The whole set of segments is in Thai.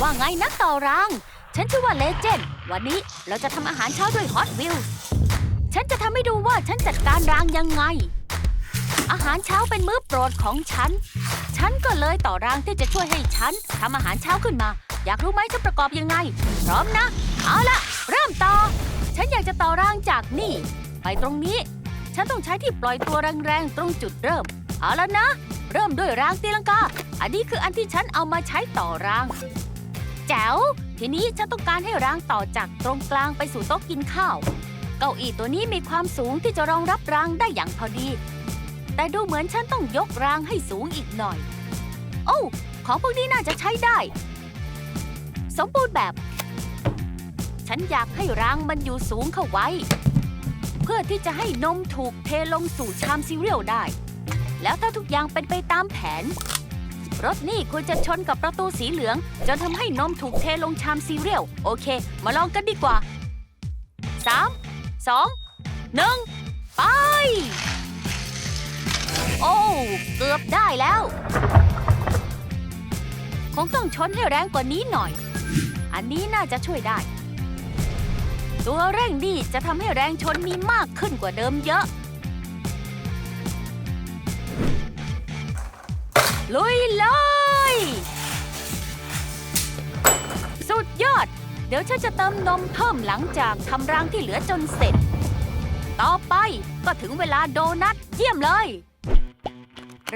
ว่าไงนักต่อรางฉันชื่อว่าเลเจนด์วันนี้เราจะทำอาหารเช้าด้วยฮอตวิลฉันจะทำให้ดูว่าฉันจัดการรางยังไง อาหารเช้าเป็นมื้อโปรดของฉัน ฉันก็เลยต่อรางที่จะช่วยให้ฉันทำอาหารเช้าขึ้นมา อยากรู้ไหมจะประกอบยังไง พร้อมนะ เอาละเริ่มต่อ ฉันอยากจะต่อรางจากนี่ ไปตรงนี้ ฉันต้องใช้ที่ปล่อยตัวแรงๆตรงจุดเริ่ม เอาแล้วนะ เริ่มด้วยรางตีลังกา อันนี้คืออันที่ฉันเอามาใช้ต่อราง แจ๋ว ทีนี้ฉันต้องการให้รางต่อจากตรงกลางไปสู่โต๊ะกินข้าว เก้าอี้ตัวนี้มีความสูงที่จะรองรับรางได้อย่างพอดี แต่ดูเหมือนฉันต้องยกรางให้สูงอีกหน่อย โอ้ของพวกนี้น่าจะใช้ได้ สมบูรณ์แบบ ฉันอยากให้รางมันอยู่สูงเข้าไว้ เพื่อที่จะให้นมถูกเทลงสู่ชามซีเรียลได้ แล้วถ้าทุกอย่างเป็นไปตามแผน รถนี่ควรจะชนกับประตูสีเหลือง จนทำให้นมถูกเทลงชามซีเรียล โอเค มาลองกันดีกว่า 3 2 1 ไป โอ้ เกือบได้แล้ว คงต้องชนให้แรงกว่านี้หน่อย อันนี้น่าจะช่วยได้ ตัวเร่งนี่จะทำให้แรงชนมีมากขึ้นกว่าเดิมเยอะ ลุยเลย สุดยอด เดี๋ยวฉันจะเติมนมเพิ่มหลังจากทำรางที่เหลือจนเสร็จ ต่อไปก็ถึงเวลาโดนัทเยี่ยมเลย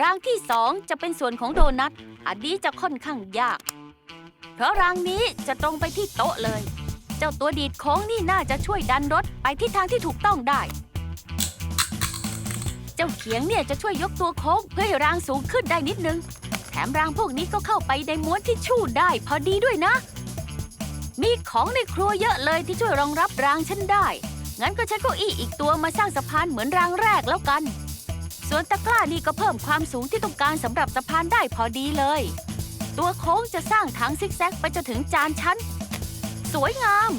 รางที่สองจะเป็นส่วนของโดนัท อันนี้จะค่อนข้างยาก เพราะรางนี้จะตรงไปที่โต๊ะเลย เจ้าตัวดีดโค้งนี่น่าจะช่วยดันรถไปทิศทางที่ถูกต้องได้ จ้าเขียงเนี่ยจะช่วยยกตัวโค้งเพื่อให้รางสูงขึ้นได้นิดนึง แถมรางพวกนี้ก็เข้าไปในม้วนที่ชู่ได้พอดีด้วยนะ มีของในครัวเยอะเลยที่ช่วยรองรับรางฉันได้ งั้นก็ใช้เก้าอี้อีกตัวมาสร้างสะพานเหมือนรางแรกแล้วกัน ส่วนตะกร้านี่ก็เพิ่มความสูงที่ต้องการสำหรับสะพานได้พอดีเลย ตัวโค้งจะสร้างทางซิกแซกไปจนถึงจานชั้น สวยงาม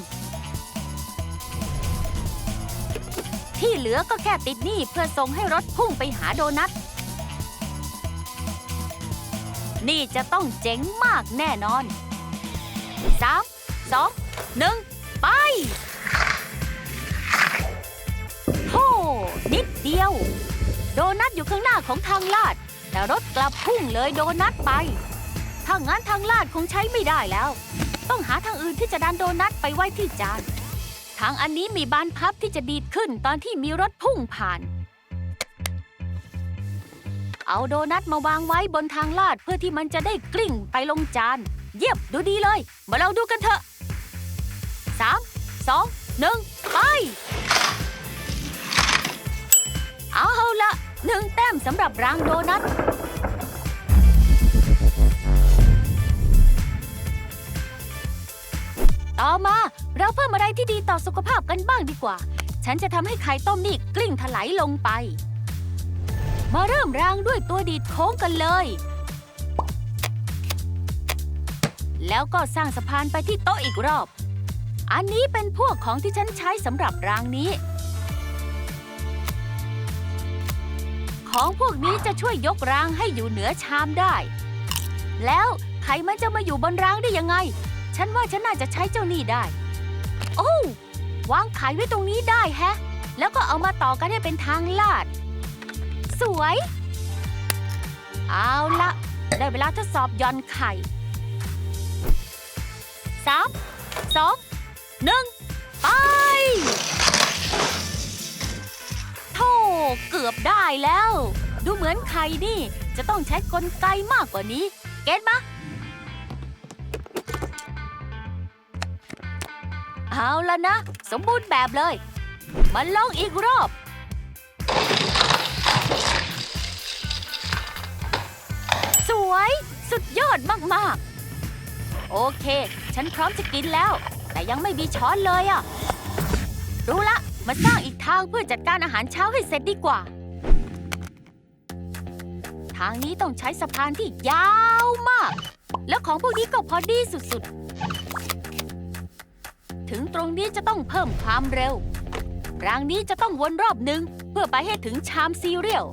ที่เหลือก็แค่ติดหนี้เพื่อส่งให้รถพุ่งไปหาโดนัท นี่จะต้องเจ๋งมากแน่นอน 3 2 1 ไปโธ่นิดเดียว โดนัทอยู่ข้างหน้าของทางลาด แต่รถกลับพุ่งเลยโดนัทไป ถ้างั้นทางลาดคงใช้ไม่ได้แล้ว ต้องหาทางอื่นที่จะดันโดนัทไปไว้ที่จาน ทางอันนี้มีบานพับที่จะดีดขึ้นตอนที่มีรถพุ่งผ่าน เอาโดนัทมาวางไว้บนทางลาดเพื่อที่มันจะได้กลิ้งไปลงจาน เยี่ยมดูดีเลย มาเราดูกันเถอะสามสองหนึ่งไป เอาละหนึ่งแต้มสำหรับรางโดนัทต่อมา เราเพิ่มอะไรที่ดีต่อสุขภาพกันบ้างดีกว่า ฉันจะทำให้ไข่ต้มนี่กลิ้งถลายลงไป มาเริ่มรางด้วยตัวดีดโค้งกันเลย แล้วก็สร้างสะพานไปที่โต๊ะอีกรอบ อันนี้เป็นพวกของที่ฉันใช้สำหรับรางนี้ ของพวกนี้จะช่วยยกรางให้อยู่เหนือชามได้ แล้วไข่มันจะมาอยู่บนรางได้ยังไง ฉันว่าฉันน่าจะใช้เจ้านี่ได้ โอ้ววางไข่ไว้ตรงนี้ได้แฮะ แล้วก็เอามาต่อกันให้เป็นทางลาด สวย เอาละได้เวลาทดสอบย่อนไข่สามสองหนึ่งไปโธ่เกือบได้แล้ว ดูเหมือนไข่นี่ จะต้องใช้กลไกมากกว่านี้ เก็ตมะ เอาละนะ สมบูรณ์แบบเลยมาลองอีกรอบ สวยสุดยอดมาก ๆ โอเค ฉันพร้อมจะกินแล้ว แต่ยังไม่มีช้อนเลยอะรู้ละ มาสร้างอีกทางเพื่อจัดการอาหารเช้าให้เสร็จดีกว่า ทางนี้ต้องใช้สะพานที่ยาวมาก แล้วของพวกนี้ก็พอดีสุด ๆ ถึงตรงนี้จะต้องเพิ่มความเร็ว รางนี้จะต้องวนรอบหนึ่งเพื่อไปให้ถึงชามซีเรียล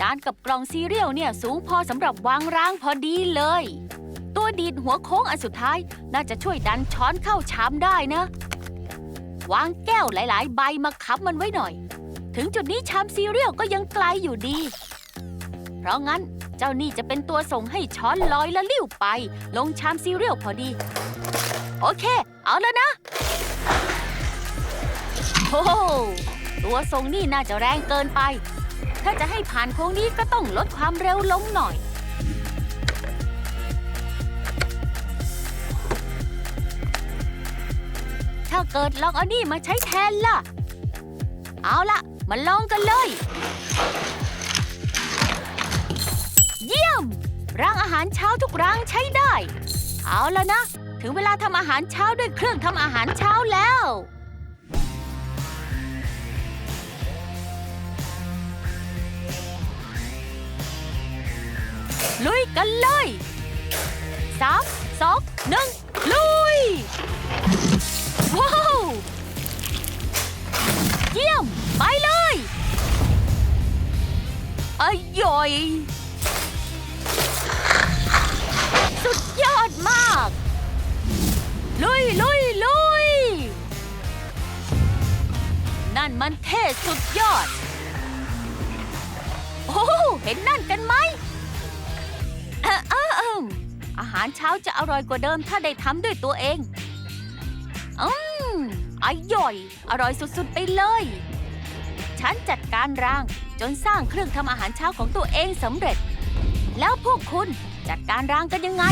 จานกับกล่องซีเรียลเนี่ยสูงพอสำหรับวางรางพอดีเลย ตัวดีดหัวโค้งอันสุดท้ายน่าจะช่วยดันช้อนเข้าชามได้นะ วางแก้วหลายๆ ใบมาค้ำมันไว้หน่อย ถึงจุดนี้ชามซีเรียลก็ยังไกลอยู่ดี เพราะงั้นเจ้านี่จะเป็นตัวส่งให้ช้อนลอยและลิ้วไป ลงชามซีเรียลพอดี โอเค เอาแล้วนะโอ้ตัวส่งนี่น่าจะแรงเกินไป ถ้าจะให้ผ่านโค้งนี้ก็ต้องลดความเร็วลงหน่อย ถ้าเกิดลองเอานี่มาใช้แทนล่ะ เอาละมาลองกันเลย เยี่ยมร้างอาหารเช้าทุกร้างใช้ได้ เอาแล้วนะ ถึงเวลาทำอาหารเช้าด้วยเครื่องทำอาหารเช้าแล้ว ลุยกันเลยสามสองหนึ่งลุย ว้าว เยี่ยม ไปเลยอร่อย สุดยอดมาก ลุยลุยลุย นั่นมันเท่สุดยอด โอ้โหเห็นนั่นกันไหมเออเออเอมอาหารเช้าจะอร่อยกว่าเดิมถ้าได้ทำด้วยตัวเอง อืมอร่อย อร่อยสุดๆไปเลย ฉันจัดการราง จนสร้างเครื่องทำอาหารเช้าของตัวเองสำเร็จ แล้วพวกคุณจัดการรางกันยังไง